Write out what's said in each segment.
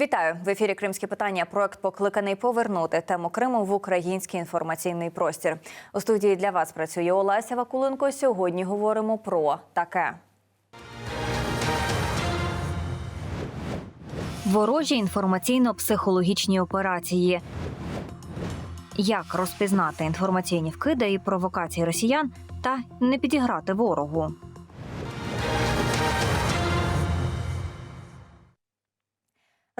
Вітаю в ефірі Кримські питання. Проект покликаний повернути тему Криму в український інформаційний простір. У студії для вас працює Олеся Вакуленко. Сьогодні говоримо про таке. Ворожі інформаційно-психологічні операції. Як розпізнати інформаційні вкиди і провокації росіян та не підіграти ворогу?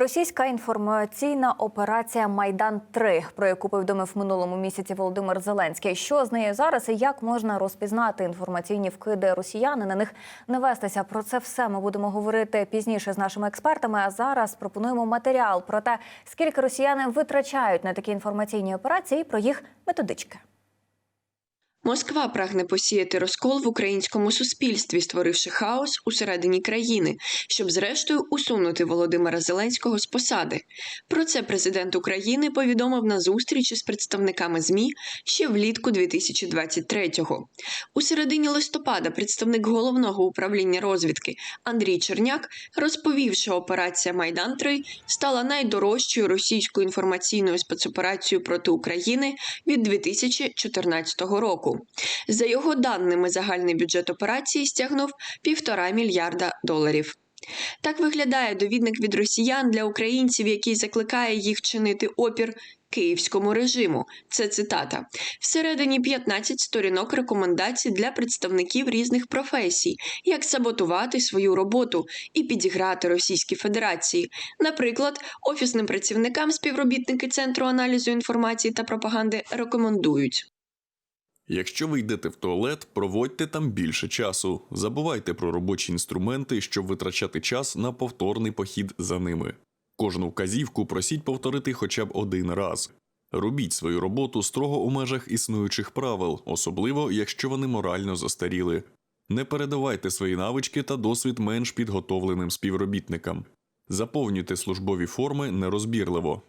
Російська інформаційна операція Майдан 3 про яку повідомив минулому місяці Володимир Зеленський. Що з нею зараз і як можна розпізнати інформаційні вкиди росіян і на них не вестися? Про це все ми будемо говорити пізніше з нашими експертами. А зараз пропонуємо матеріал про те, скільки росіяни витрачають на такі інформаційні операції, і про їх методички. Москва прагне посіяти розкол в українському суспільстві, створивши хаос усередині країни, щоб зрештою усунути Володимира Зеленського з посади. Про це президент України повідомив на зустрічі з представниками змі ще влітку 2023-го. У середині листопада представник головного управління розвідки Андрій Черняк розповів, що операція Майдан 3 стала найдорожчою російською інформаційною спецоперацією проти України від 2014 року. За його даними, загальний бюджет операції стягнув півтора мільярда доларів. Так виглядає довідник від росіян для українців, який закликає їх чинити опір київському режиму. Це цитата. Всередині 15 сторінок рекомендацій для представників різних професій, як саботувати свою роботу і підіграти Російській Федерації. Наприклад, офісним працівникам співробітники Центру аналізу інформації та пропаганди рекомендують. Якщо ви йдете в туалет, проводьте там більше часу. Забувайте про робочі інструменти, щоб витрачати час на повторний похід за ними. Кожну вказівку просіть повторити хоча б один раз. Робіть свою роботу строго у межах існуючих правил, особливо якщо вони морально застаріли. Не передавайте свої навички та досвід менш підготовленим співробітникам. Заповнюйте службові форми нерозбірливо.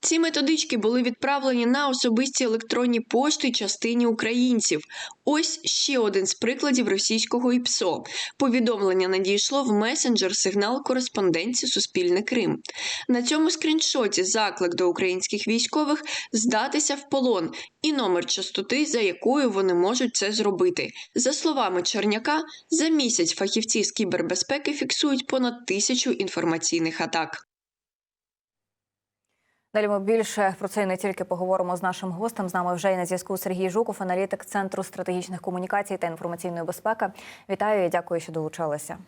Ці методички були відправлені на особисті електронні пошти частині українців. Ось ще один з прикладів російського ІПСО. Повідомлення надійшло в месенджер сигнал кореспонденції Суспільне Крим. На цьому скріншоті заклик до українських військових здатися в полон і номер частоти, за якою вони можуть це зробити. За словами Черняка, за місяць фахівці з кібербезпеки фіксують понад тисячу інформаційних атак. Далі ми більше про це і не тільки поговоримо з нашим гостем. З нами вже і на зв'язку Сергій Жуков, аналітик Центру стратегічних комунікацій та інформаційної безпеки. Вітаю і дякую, що долучилися.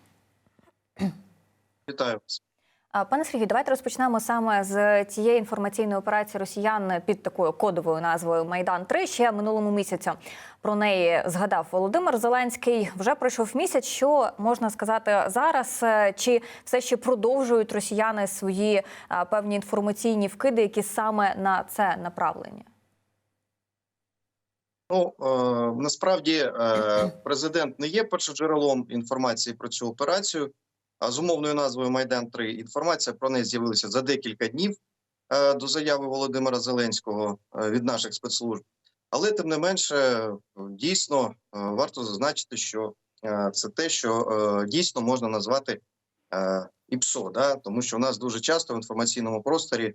Вітаю вас. Пане Сергію, давайте розпочнемо саме з цієї інформаційної операції росіян під такою кодовою назвою Майдан 3 Ще минулому місяцю про неї згадав Володимир Зеленський. Вже пройшов місяць. Що можна сказати зараз? Е, Чи все ще продовжують росіяни свої певні інформаційні вкиди, які саме на це направлені? Ну е, насправді е, президент не є першоджерелом інформації про цю операцію. З умовною назвою Майдан 3 інформація про неї з'явилася за декілька днів е, до заяви Володимира Зеленського е, від наших спецслужб. Але тим не менше, дійсно е, варто зазначити, що це те, що дійсно можна назвати ІПСО, да? тому що у нас дуже часто в інформаційному просторі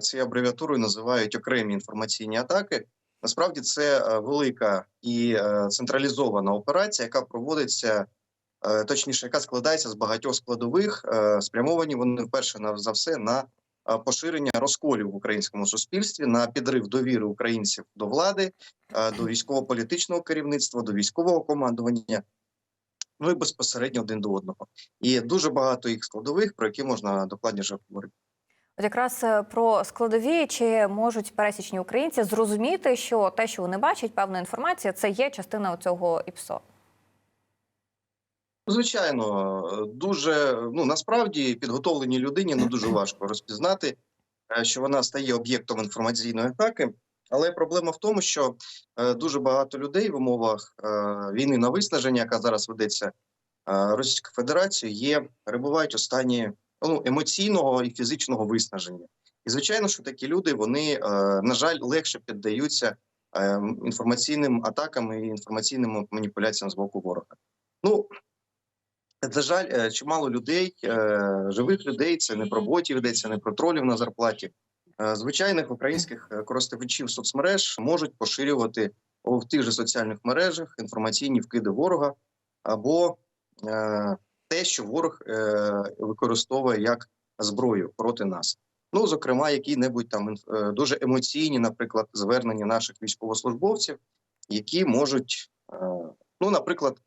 ці абревіатури називають окремі інформаційні атаки. Насправді це велика і централізована операція, яка проводиться точніше, яка складається з багатьох складових. е, Спрямовані вони вперше за все на е, поширення розколів в українському суспільстві, на підрив довіри українців до влади, е, до військово-політичного керівництва, до військового командування. Ну і безпосередньо один до одного. І дуже багато їх складових, про які можна докладніше говорити. От якраз е, про складові чи можуть пересічні українці зрозуміти, що те, що вони бачать, певна інформація, це є частина цього ІПСО. Звичайно, дуже ну насправді підготовленій людині не дуже важко розпізнати, е, що вона стає об'єктом інформаційної атаки. Але проблема в тому, що е, дуже багато людей в умовах е, війни на виснаження, яка зараз ведеться Російською Федерацією, є перебувають у стані ну, емоційного і фізичного виснаження. І звичайно, що такі люди вони, на жаль, легше піддаються інформаційним атакам і інформаційним маніпуляціям з боку ворога. Ну На жаль, е, чимало людей, е, живих людей, це не про ботів, йдеться не про тролів на зарплаті. е, Звичайних українських користувачів соцмереж можуть поширювати в тих же соціальних мережах інформаційні вкиди ворога або те, що ворог використовує як зброю проти нас. Ну, зокрема, які-небудь там дуже емоційні, наприклад, звернення наших військовослужбовців, які можуть, ну, наприклад,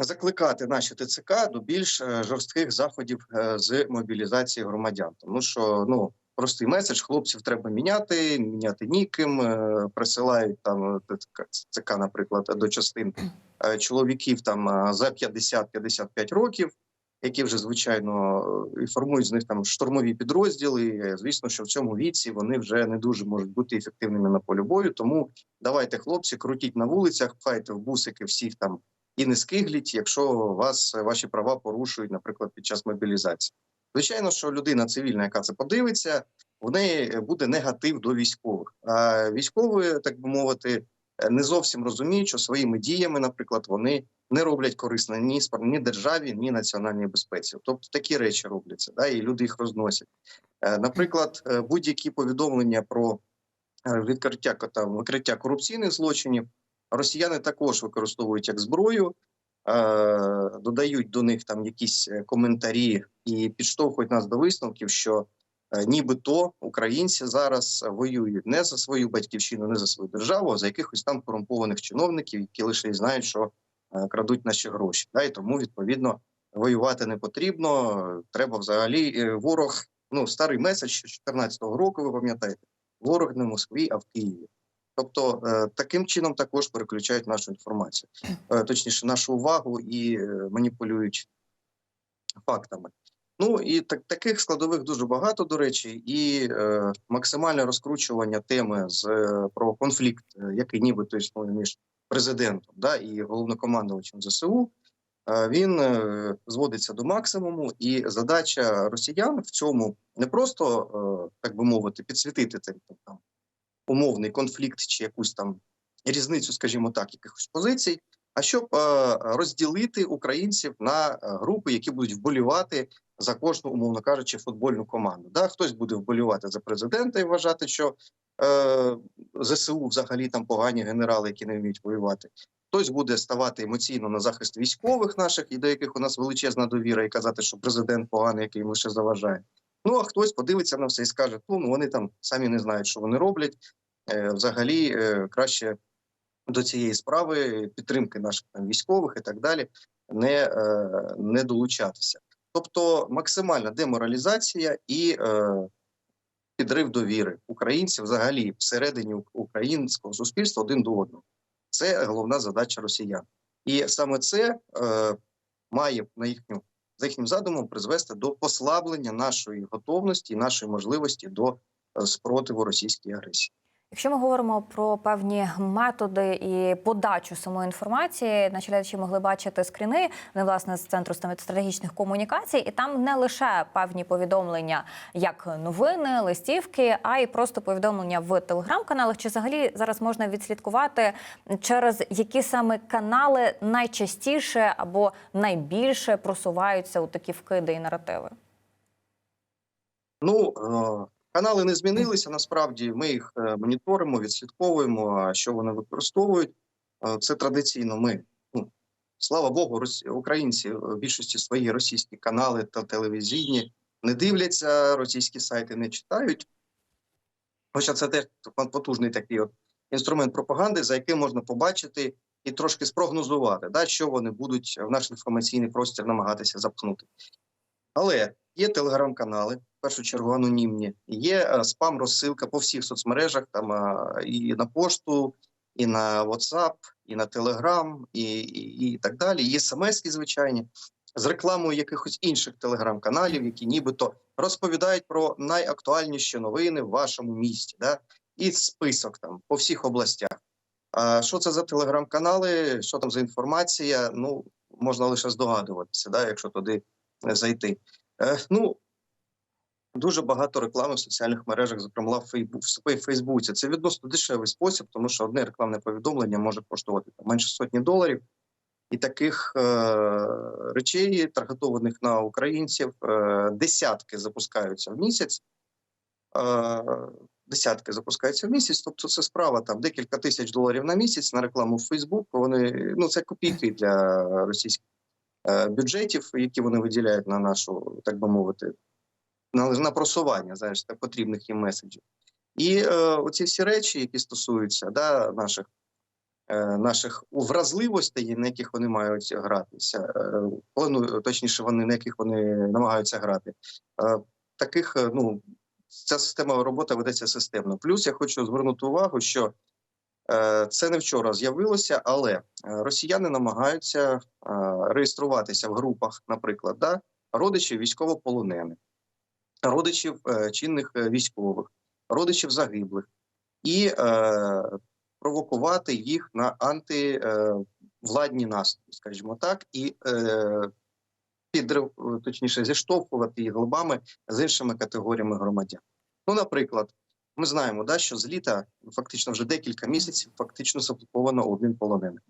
закликати наші ТЦК до більш е, жорстких заходів е, з мобілізації громадян. Тому що ну простий меседж хлопців треба міняти, міняти ніким. е, Присилають там ТЦК, наприклад, до частин чоловіків там за 50-55 років. Які вже звичайно і формують з них там штурмові підрозділи. Звісно, що в цьому віці вони вже не дуже можуть бути ефективними на полі бою. Тому давайте, хлопці, крутіть на вулицях, пхайте в бусики всіх там і не скигліть, якщо вас ваші права порушують, наприклад, під час мобілізації. Звичайно, що людина цивільна, яка це подивиться, в неї буде негатив до військових. А військові, так би мовити, не зовсім розуміють, що своїми діями, наприклад, вони не роблять корисно ні ні державі, ні національній безпеці. Тобто такі речі робляться, да, і люди їх розносять. Е, Наприклад, е, будь-які повідомлення про е, відкриття там, викриття корупційних злочинів росіяни також використовують як зброю, е, додають до них там якісь е, коментарі і підштовхують нас до висновків, що е, нібито українці зараз воюють не за свою батьківщину, не за свою державу, а за якихось там корумпованих чиновників, які лише й знають, що крадуть наші гроші. Да, і тому відповідно воювати не потрібно. Треба взагалі ворог. Ну старий меседж ще 14-го року. Ви пам'ятаєте, ворог не в Москві, а в Києві. Тобто е, таким чином також переключають нашу інформацію, Е, точніше, нашу увагу і е, маніпулюють фактами. Ну і так, таких складових дуже багато, до речі, і е, максимальне розкручування теми з про конфлікт, який нібито існує між президентом да, і головнокомандувачем ЗСУ. Він зводиться до максимуму, і задача росіян в цьому не просто, так би мовити, підсвітити там умовний конфлікт чи якусь там різницю, скажімо так, якихось позицій, а щоб е, розділити українців на е, групи, які будуть вболівати за кожну, умовно кажучи, футбольну команду. Да? Хтось буде вболівати за президента і вважати, що е, ЗСУ взагалі там погані генерали, які не вміють воювати. Хтось буде ставати емоційно на захист військових наших, і до яких у нас величезна довіра, і казати, що президент поганий, який лише заважає. Ну а хтось подивиться на все і скаже: ну вони там самі не знають, що вони роблять. Е, взагалі е, краще до цієї справи підтримки наших там військових і так далі не, е, не долучатися. Тобто максимальна деморалізація і підрив довіри українців взагалі всередині українського суспільства один до одного. Це головна задача росіян. І саме це має на їхню за їхнім задумом призвести до послаблення нашої готовності і нашої можливості до е, спротиву російській агресії. Якщо ми говоримо про певні методи і подачу самої інформації, наші глядачі могли бачити скріни не власне з центру стратегічних комунікацій, і там не лише певні повідомлення, як новини, листівки, а й просто повідомлення в телеграм-каналах. Чи взагалі зараз можна відслідкувати через які саме канали найчастіше або найбільше просуваються у такі вкиди і наративи? Ну е, канали не змінилися. Насправді ми їх е, моніторимо, відслідковуємо. Що вони використовують? Е, Це традиційно. Ми ну слава Богу, українці е, в більшості свої російські канали та телевізійні не дивляться, російські сайти не читають. Хоча це теж потужний такий от інструмент пропаганди, за яким можна побачити і трошки спрогнозувати, да, що вони будуть в наш інформаційний простір намагатися запхнути. Але є телеграм-канали, в першу чергу анонімні, є е, спам-розсилка по всіх соцмережах, там е, і на пошту, і на WhatsApp, і на Telegram, і, і, і так далі. Є смс-ки звичайні з рекламою якихось інших телеграм-каналів, які нібито розповідають про найактуальніші новини в вашому місті. Да? І список там по всіх областях. А що це за телеграм-канали? Що там за інформація? Ну можна лише здогадуватися, да, якщо туди е, зайти. Е, ну дуже багато реклами в соціальних мережах, зокрема в Фейсбуці. Це відносно дешевий спосіб, тому що одне рекламне повідомлення може коштувати там, менше сотні доларів. І таких е, речей, таргетованих на українців, е, десятки запускаються в місяць. Е, десятки запускаються в місяць. Тобто, це справа там декілька тисяч доларів на місяць на рекламу в Фейсбук. Вони ну це копійки для російських бюджетів, які вони виділяють на нашу, так би мовити, на, на просування знаєш, так, потрібних їм меседжів. І е, оці всі речі, які стосуються да, наших, е, наших вразливостей, на яких вони мають гратися, е, планую, точніше, вони на яких вони намагаються грати, е, таких, е, ну, ця система роботи ведеться системно. Плюс я хочу звернути увагу, що е, це не вчора з'явилося, але е, росіяни намагаються е, реєструватися в групах, наприклад, да, родичів військовополонених, родичів е, чинних е, військових, родичів загиблих, і е, провокувати їх на антивладні наступи, скажімо так, і е, підрив, точніше, зіштовхувати їх лбами з іншими категоріями громадян. Ну, наприклад, ми знаємо, да, що з літа фактично вже декілька місяців фактично заблоковано обмін полонених.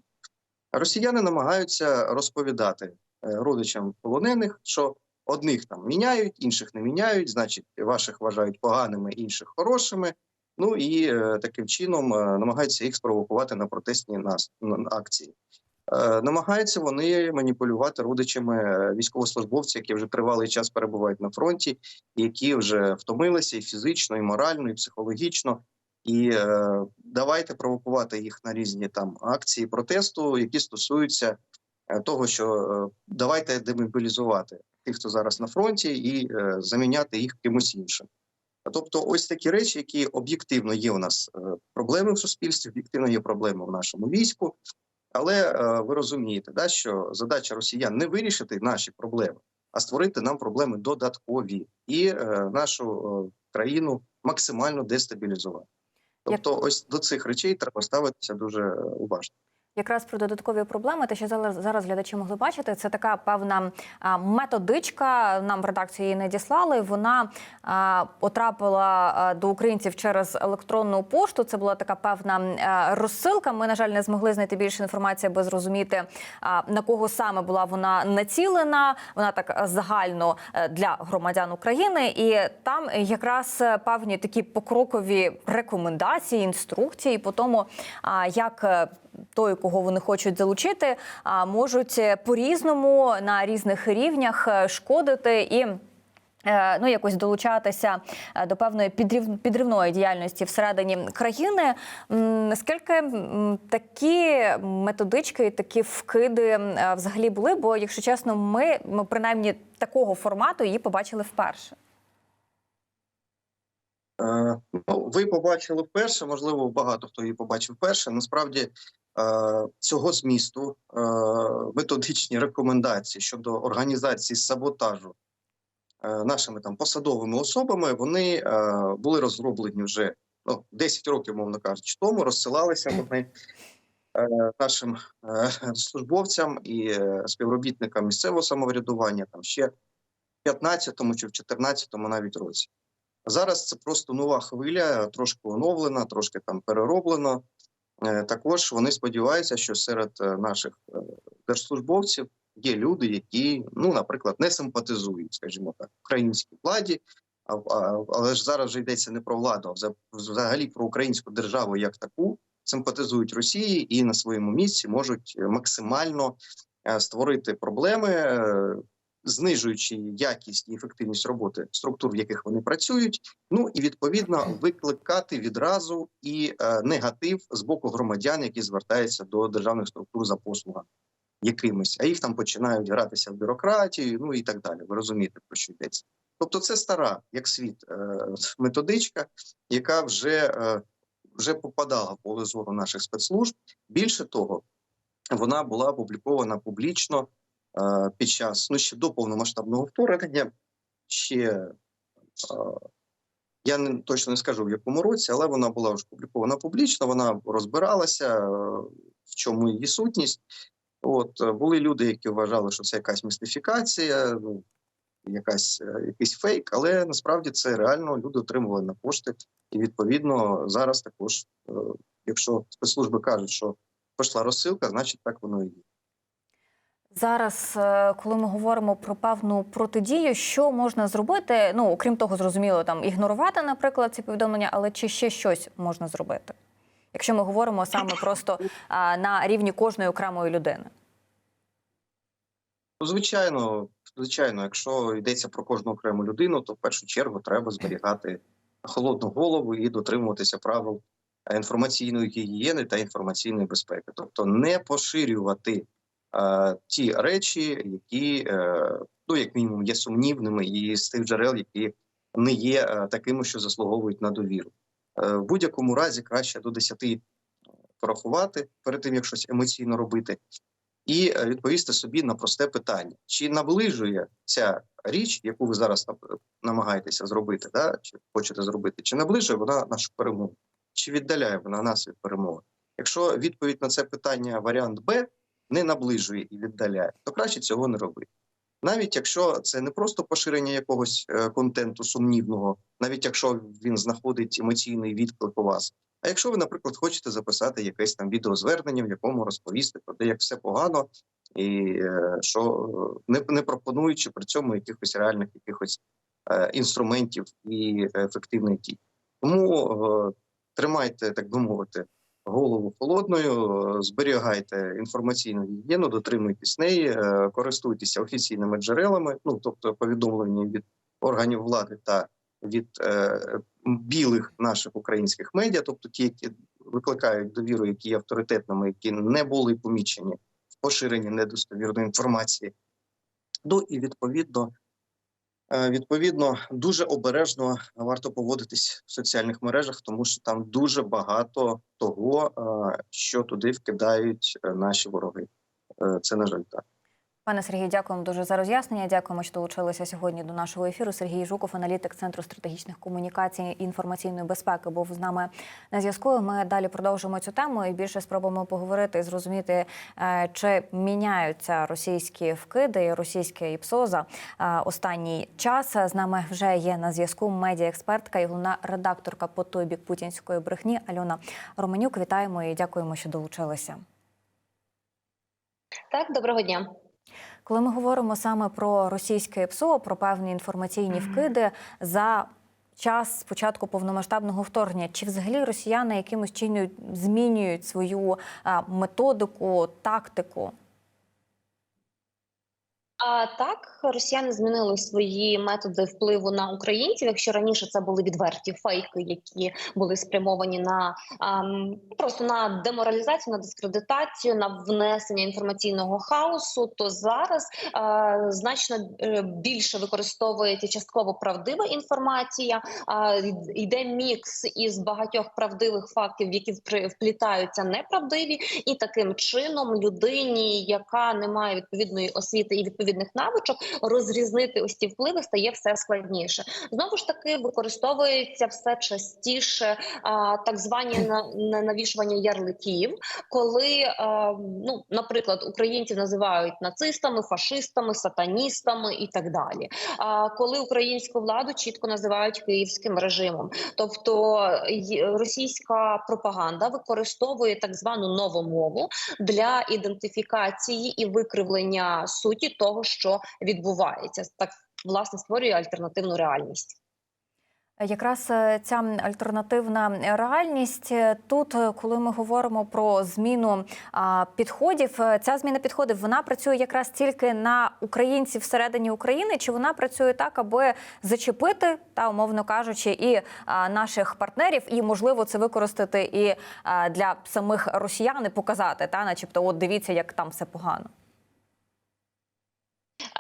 Росіяни намагаються розповідати е, родичам полонених, що одних там міняють, інших не міняють, значить, ваших вважають поганими, інших хорошими. Ну і е, таким чином е, намагаються їх спровокувати на протестні нас, на акції. Е, намагаються вони маніпулювати родичами е, військовослужбовців, які вже тривалий час перебувають на фронті, які вже втомилися і фізично, і морально, і психологічно. І е, давайте провокувати їх на різні там акції протесту, які стосуються е, того, що е, давайте демобілізувати тих, хто зараз на фронті, і е, заміняти їх кимось іншим. Тобто, ось такі речі, які об'єктивно є у нас проблеми в суспільстві, об'єктивно є проблеми в нашому війську. Але е, ви розумієте, да, що задача росіян не вирішити наші проблеми, а створити нам проблеми додаткові і е, нашу е, країну максимально дестабілізувати. Тобто, ось до цих речей треба ставитися дуже уважно. Якраз про додаткові проблеми, те, що зараз глядачі могли бачити, це така певна методичка. Нам в редакції її надіслали. Вона потрапила до українців через електронну пошту. Це була така певна розсилка. Ми, на жаль, не змогли знайти більше інформації, аби зрозуміти на кого саме була вона націлена. Вона так загально е, для громадян України, і там якраз е, певні такі покрокові рекомендації, інструкції по тому, як е, той, кого вони хочуть залучити, а, можуть е, по-різному на різних рівнях е, шкодити і. е, Ну, якось долучатися до певної підрив... підривної діяльності всередині країни. М, Наскільки такі методички, і такі вкиди взагалі були? Бо, якщо чесно, ми, ми принаймні такого формату її побачили вперше. Ну, ви побачили вперше, можливо, багато хто її побачив вперше. Насправді цього змісту е, методичні рекомендації щодо організації саботажу е, нашими там посадовими особами вони е, були розроблені вже ну, 10 років, мовно кажучи, тому розсилалися вони е, нашим е, службовцям і е, співробітникам місцевого самоврядування там ще в 15-му чи в 14-му навіть році. Зараз це просто нова хвиля, трошки оновлена, трошки там перероблено. Е, Також вони сподіваються, що серед е, наших е, держслужбовців є люди, які, ну, наприклад, не симпатизують, скажімо так, українській владі. Але ж зараз вже йдеться не про владу, а вза- взагалі про українську державу як таку, симпатизують Росії і на своєму місці можуть максимально створити проблеми, знижуючи якість і ефективність роботи структур, в яких вони працюють, ну і відповідно викликати відразу і е, негатив з боку громадян, які звертаються до державних структур за послугами якимись, а їх там починають гратися в бюрократію, ну і так далі. Ви розумієте, про що йдеться. Тобто, це стара як світ е, методичка, яка вже, е, вже попадала в поле зору наших спецслужб. Більше того, вона була опублікована публічно під час ну ще до повномасштабного вторгнення. Ще е, я не точно не скажу в якому році, але вона була вже публікована публічно. Вона розбиралася, е, в чому її сутність. От е, були люди, які вважали, що це якась містифікація, ну якась е, якийсь фейк, але насправді це реально люди отримували на пошти. І відповідно зараз також, якщо спецслужби кажуть, що пішла розсилка, значить так воно і є. Зараз, е, коли ми говоримо про певну протидію, що можна зробити? Ну окрім того, зрозуміло, там ігнорувати, наприклад, ці повідомлення, але чи ще щось можна зробити? Якщо ми говоримо саме просто на рівні кожної окремої людини. Ну, Звичайно, звичайно, якщо йдеться про кожну окрему людину, то в першу чергу треба зберігати холодну голову і дотримуватися правил інформаційної гігієни та інформаційної безпеки, тобто не поширювати ті речі, які е, ну як мінімум є сумнівними, і з тих джерел, які не є е, такими, що заслуговують на довіру. Е, в будь-якому разі краще до 10 порахувати перед тим, як щось емоційно робити і е, відповісти собі на просте питання: чи наближує ця річ, яку ви зараз намагаєтеся зробити, да, чи хочете зробити, чи наближує вона нашу перемогу, чи віддаляє вона нас від перемоги? Якщо відповідь на це питання варіант Б не наближує і віддаляє, то краще цього не робити. Навіть якщо це не просто поширення якогось е, контенту сумнівного, навіть якщо він знаходить емоційний відклик у вас, а якщо ви, наприклад, хочете записати якесь там відеозвернення, в якому розповісти про те, як все погано, і е, що е, не, не пропонуючи при цьому якихось реальних якихось інструментів і ефективних дій. Тому тримайте, так би мовити, голову холодною, е, зберігайте інформаційну гігієну, дотримуйтесь неї, е, користуйтеся офіційними джерелами, ну тобто повідомлення від органів влади та від е, білих наших українських медіа, тобто ті, які викликають довіру, які є авторитетними, які не були помічені в поширенні недостовірної інформації. Ну і відповідно, відповідно, дуже обережно варто поводитись в соціальних мережах, тому що там дуже багато того, е, що туди вкидають е, наші вороги. Е, Це на жаль так. Пане Сергію, дякуємо дуже за роз'яснення. Дякуємо, що долучилися сьогодні до нашого ефіру. Сергій Жуков, аналітик Центру стратегічних комунікацій і інформаційної безпеки, був з нами на зв'язку. Ми далі продовжимо цю тему і більше спробуємо поговорити і зрозуміти, е, чи міняються російські вкиди російське ІПСО за е, останній час. З нами вже є на зв'язку медіаекспертка і головна редакторка по той бік путінської брехні Альона Романюк. Вітаємо і дякуємо, що долучилися. Так, доброго дня. Коли ми говоримо саме про російське ПСО, про певні інформаційні вкиди за час спочатку повномасштабного вторгнення, чи взагалі росіяни якимось чином змінюють свою методику, тактику? А так, росіяни змінили свої методи впливу на українців. Якщо раніше це були відверті фейки, які були спрямовані на ам, просто на деморалізацію, на дискредитацію, на внесення інформаційного хаосу, то зараз а, значно е, більше використовується частково правдива інформація. Й- йде мікс із багатьох правдивих фактів, які вплітаються неправдиві, і таким чином людині, яка не має відповідної освіти і відповідних навичок, розрізнити ось ці впливи стає все складніше. Знову ж таки, використовується все частіше а, так звані на, на навішування ярликів, коли а, ну, наприклад, українців називають нацистами, фашистами, сатаністами і так далі. А коли українську владу чітко називають київським режимом, тобто російська пропаганда використовує так звану новомову для ідентифікації і викривлення суті того, що відбувається, так власне створює альтернативну реальність. Якраз е, ця альтернативна реальність е, тут, е, коли ми говоримо про зміну підходів, е, ця зміна підходів вона працює якраз тільки на українців всередині України, чи вона працює так, аби зачепити та умовно кажучи, і наших партнерів, і можливо це використати і для самих росіян і показати, та начебто, от дивіться, як там все погано.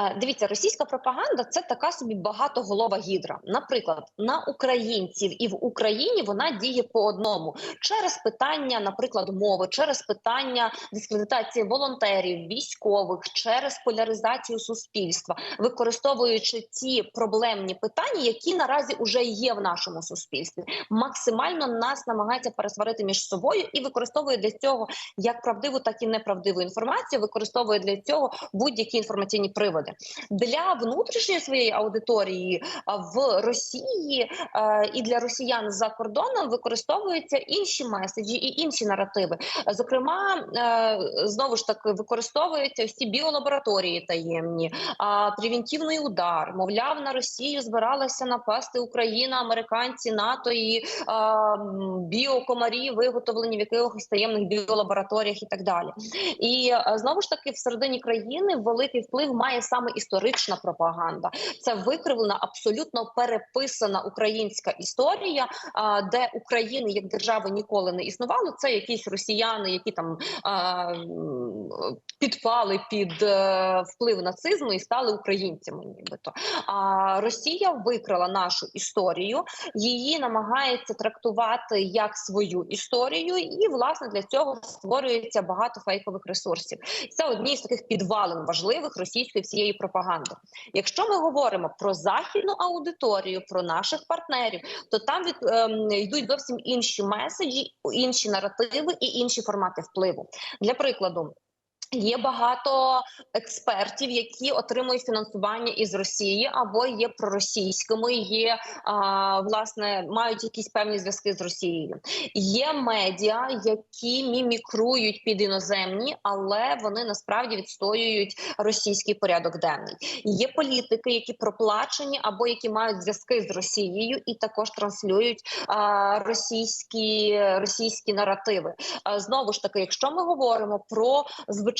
Е, Дивіться, російська пропаганда це така собі багатоголова гідра. Наприклад, на українців і в Україні вона діє по одному через питання, наприклад, мови, через питання дискредитації волонтерів, військових, через поляризацію суспільства, використовуючи ті проблемні питання, які наразі вже є в нашому суспільстві, максимально нас намагається пересварити між собою і використовує для цього як правдиву, так і неправдиву інформацію. Використовує для цього будь-які інформаційні приводи. Пропаганди. Для внутрішньої своєї аудиторії в Росії і для росіян за кордоном використовуються інші меседжі і інші наративи. Зокрема, е, знову ж таки використовуються всі біолабораторії таємні, а превентивний удар. Мовляв, на Росію збиралася напасти Україна, американці, НАТО і біокомарі, виготовлені в якихось таємних біолабораторіях і так далі. І знову ж таки, всередині країни великий вплив має саме історична пропаганда. Це викривлена, абсолютно переписана українська історія, де України як держави ніколи не існувало. Це якісь росіяни, які там підпали під е, вплив нацизму і стали українцями, нібито. А Росія викрала нашу історію, її намагається трактувати як свою історію, і власне для цього створюється багато фейкових ресурсів. Це одні з таких підвалин важливих російської всієї пропаганди. Якщо ми говоримо про західну аудиторію, про наших партнерів, то там від ем, йдуть зовсім інші меседжі, інші наративи і інші формати впливу. Для прикладу. Є багато експертів, які отримують фінансування із Росії або є проросійськими, є а, власне мають якісь певні зв'язки з Росією. Є медіа, які мімікрують під іноземні, але вони насправді відстоюють російський порядок денний. Є політики, які проплачені або які мають зв'язки з Росією, і також транслюють а, російські російські наративи. А, знову ж таки, якщо ми говоримо про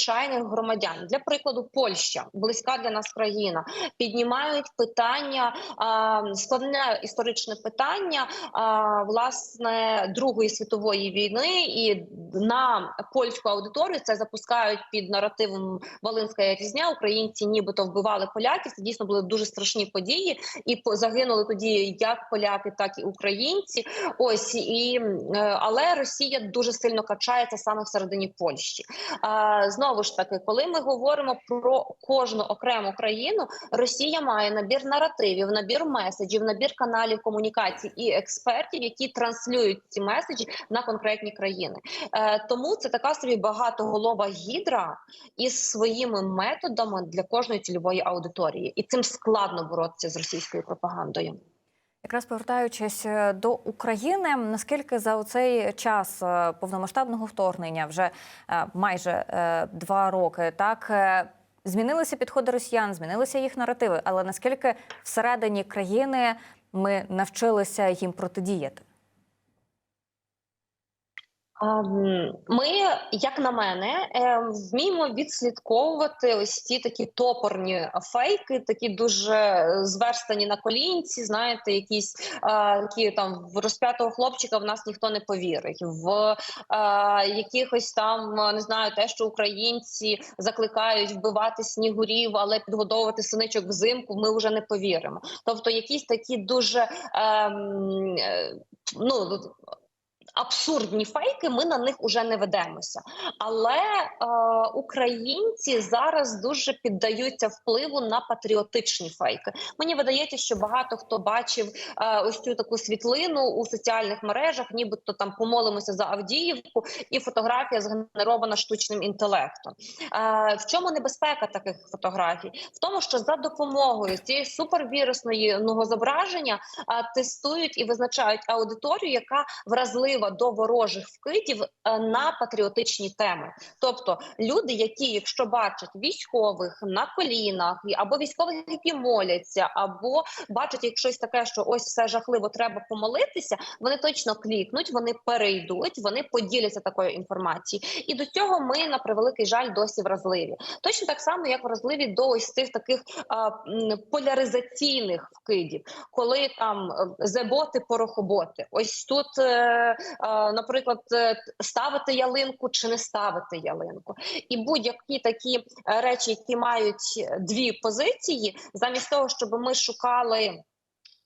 звичайних громадян, для прикладу, Польща близька для нас країна, піднімають питання складне історичне питання власне Другої світової війни, і на польську аудиторію це запускають під наративом Волинська різня. Українці нібито вбивали поляків. Це дійсно були дуже страшні події, і загинули тоді як поляки, так і українці. Ось і е, але Росія дуже сильно качається саме всередині Польщі. А, знову ж таки, коли ми говоримо про кожну окрему країну, Росія має набір наративів, набір меседжів, набір каналів комунікацій і експертів, які транслюють ці меседжі на конкретні країни. Е, тому це така собі багатоголова гідра із своїми методами для кожної цільової аудиторії, і цим складно боротися з російською пропагандою. Якраз повертаючись е, до України, наскільки за цей час е, повномасштабного вторгнення, вже е, майже два роки, так змінилися підходи росіян, змінилися їх наративи, але наскільки всередині країни ми навчилися їм протидіяти? Ем, Ми, як на мене, е, вміємо відслідковувати ось ці такі топорні фейки, такі дуже зверстані на колінці. Знаєте, якісь е, такі там в розп'ятого хлопчика в нас ніхто не повірить. В е, якихось там не знаю, те, що українці закликають вбивати снігурів, але підгодовувати синичок взимку. Ми вже не повіримо. Тобто, якісь такі дуже ем, е, ну абсурдні фейки, ми на них уже не ведемося. Але е, українці зараз дуже піддаються впливу на патріотичні фейки. Мені видається, що багато хто бачив е, ось цю таку світлину у соціальних мережах, нібито там помолимося за Авдіївку, і фотографія згенерована штучним інтелектом. Е, в чому небезпека таких фотографій? В тому, що за допомогою цієї супервірусної ну, зображення е, тестують і визначають аудиторію, яка вразлива до ворожих вкидів е, на патріотичні теми. Тобто люди, які, якщо бачать військових на колінах, або військових, які моляться, або бачать як щось таке, що ось все жахливо, треба помолитися. Вони точно клікнуть, вони перейдуть, вони поділяться такою інформацією. І до цього ми на превеликий жаль досі вразливі. Точно так само, як вразливі до ось цих таких а, поляризаційних вкидів, коли там е, зеботи, порохоботи. Ось тут, е, наприклад, е, ставити ялинку чи не ставити ялинку, і будь-які такі е, речі, які мають дві позиції, замість того, щоб ми шукали.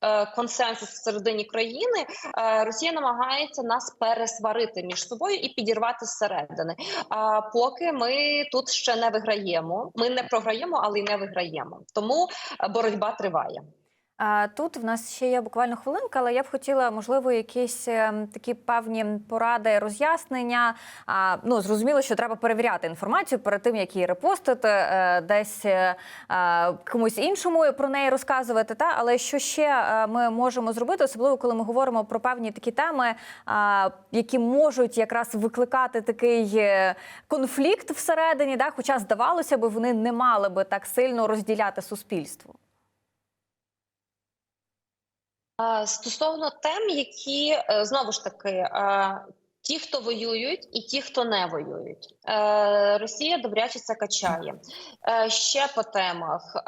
е, Консенсус всередині країни е, Росія намагається нас пересварити між собою і підірвати зсередини. А поки ми тут ще не виграємо, ми не програємо, але й не виграємо. Тому е, боротьба триває. Тут в нас ще є буквально хвилинка, але я б хотіла, можливо, якісь е, такі певні поради, роз'яснення. Ну, зрозуміло, що треба перевіряти інформацію перед тим, як її репостити, е, десь е, е, комусь іншому про неї розказувати. Та але що ще ми можемо зробити, особливо коли ми говоримо про певні такі теми, які можуть якраз викликати такий конфлікт всередині, да? хоча здавалося б, вони не мали би так сильно розділяти суспільство. Е, Стосовно тем, які е, знову ж таки. Ті, хто воюють, і ті, хто не воюють, Е, Росія добряче це качає. Е, ще по темах е,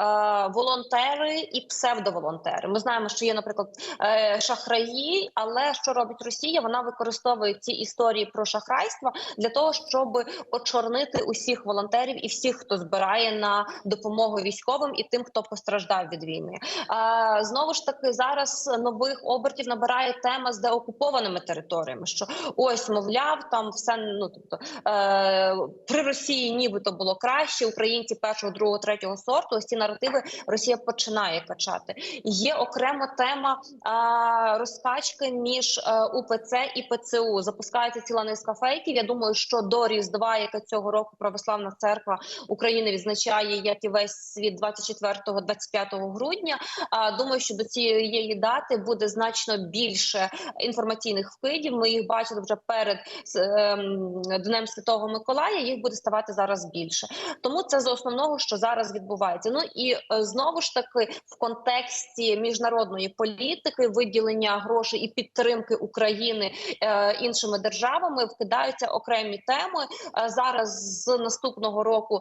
волонтери і псевдоволонтери. Ми знаємо, що є, наприклад, е, шахраї, але що робить Росія? Вона використовує ці історії про шахрайство для того, щоб очорнити усіх волонтерів і всіх, хто збирає на допомогу військовим і тим, хто постраждав від війни. Е, знову ж таки, зараз нових обертів набирає тема з деокупованими територіями. Що ось, мовляв, там все ну тобто е, при Росії, нібито було краще. Українці першого, другого, третього сорту. Ось ці наративи Росія починає качати. Є окрема тема е, розкачки між е, упц і ПЦУ. Запускається ціла низка фейків. Я думаю, що до Різдва, яка цього року православна церква України відзначає, як і весь світ 24-25 грудня. А думаю, що до цієї дати буде значно більше інформаційних вкидів. Ми їх бачили вже перед ем, Днем Святого Миколая. Їх буде ставати зараз більше. Тому це з основного, що зараз відбувається. Ну і е, знову ж таки в контексті міжнародної політики, виділення грошей і підтримки України е, іншими державами вкидаються окремі теми. Е, зараз з наступного року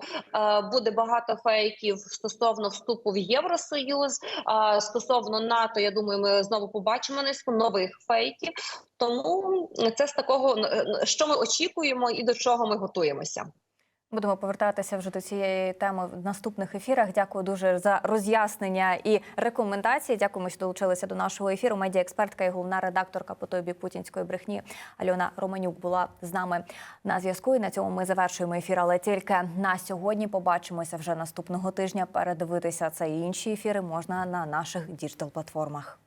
буде багато фейків стосовно вступу в Євросоюз. Стосовно НАТО, я думаю, ми знову побачимо низку нових фейків. Тому це з такого е, що ми очікуємо і до чого ми готуємося. Будемо повертатися вже до цієї теми в наступних ефірах. Дякую дуже за роз'яснення і рекомендації. Дякуємо, що долучилися до нашого ефіру. Медіаекспертка і головна редакторка по тобі путінської брехні Альона Романюк була з нами на зв'язку. І на цьому ми завершуємо ефір. Але тільки на сьогодні побачимося вже наступного тижня. Передивитися це і інші ефіри можна на наших діджитал платформах.